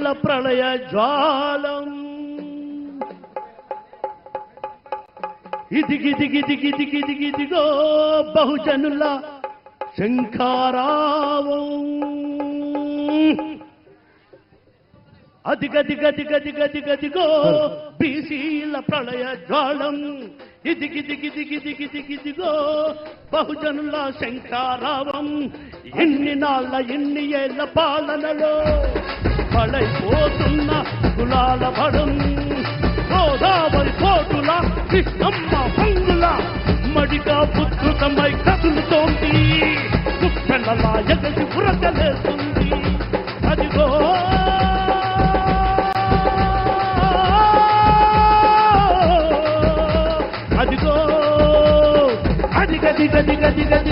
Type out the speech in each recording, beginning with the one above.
నీళ్ళ ప్రళయ జ్వాలం. ఇదిగిదిగిదిగిదిగిదిగిదిగో బహుజనుల శంఖారావం. అదిగదిగదిగదిగదిగదిగో బీసీల ప్రళయ జ్వాలం. ఇదిగిదిగిదిగిదిగిదిగిదిగో బహుజనుల శంఖారావం. ఎన్ని నాళ్ళ ఎన్ని ఏళ్ళ పాలనలో పడైపోతున్న కులాల పడం. గోదావరి కోటుల కృష్ణమ్మ పంగుల మడిగా పుత్రుతమై కదులుతోంది. కుప్పెనలా ఎగసి ఉరకలేస్తుంది అదిగో. అదిగో. అదిగది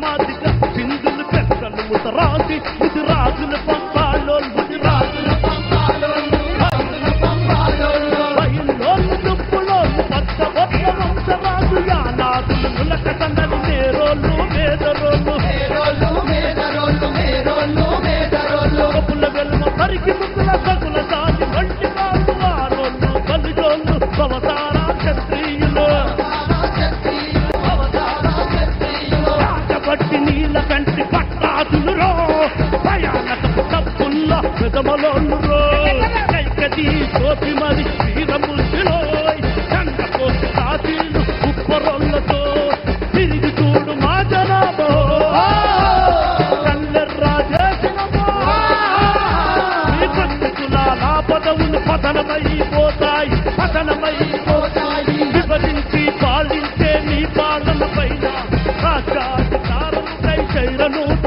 ما تشتاق في نزل بيحصل وتراسي وتراس الفضل రాజబట్టి కంటి పట్టాదులురో భయానకపు తప్పుల్ల పెదమలోళ్ళు రో కైకటి సోపి మరి వీరముద్దులో గంగ కోసి సాతీలు ఉప్పరొల్లతో తిరిగి చూడు మా జనాభో. కల్లెర్రా చేసినమో పద్ధతుల పదవులు పదనమయ్యి tirando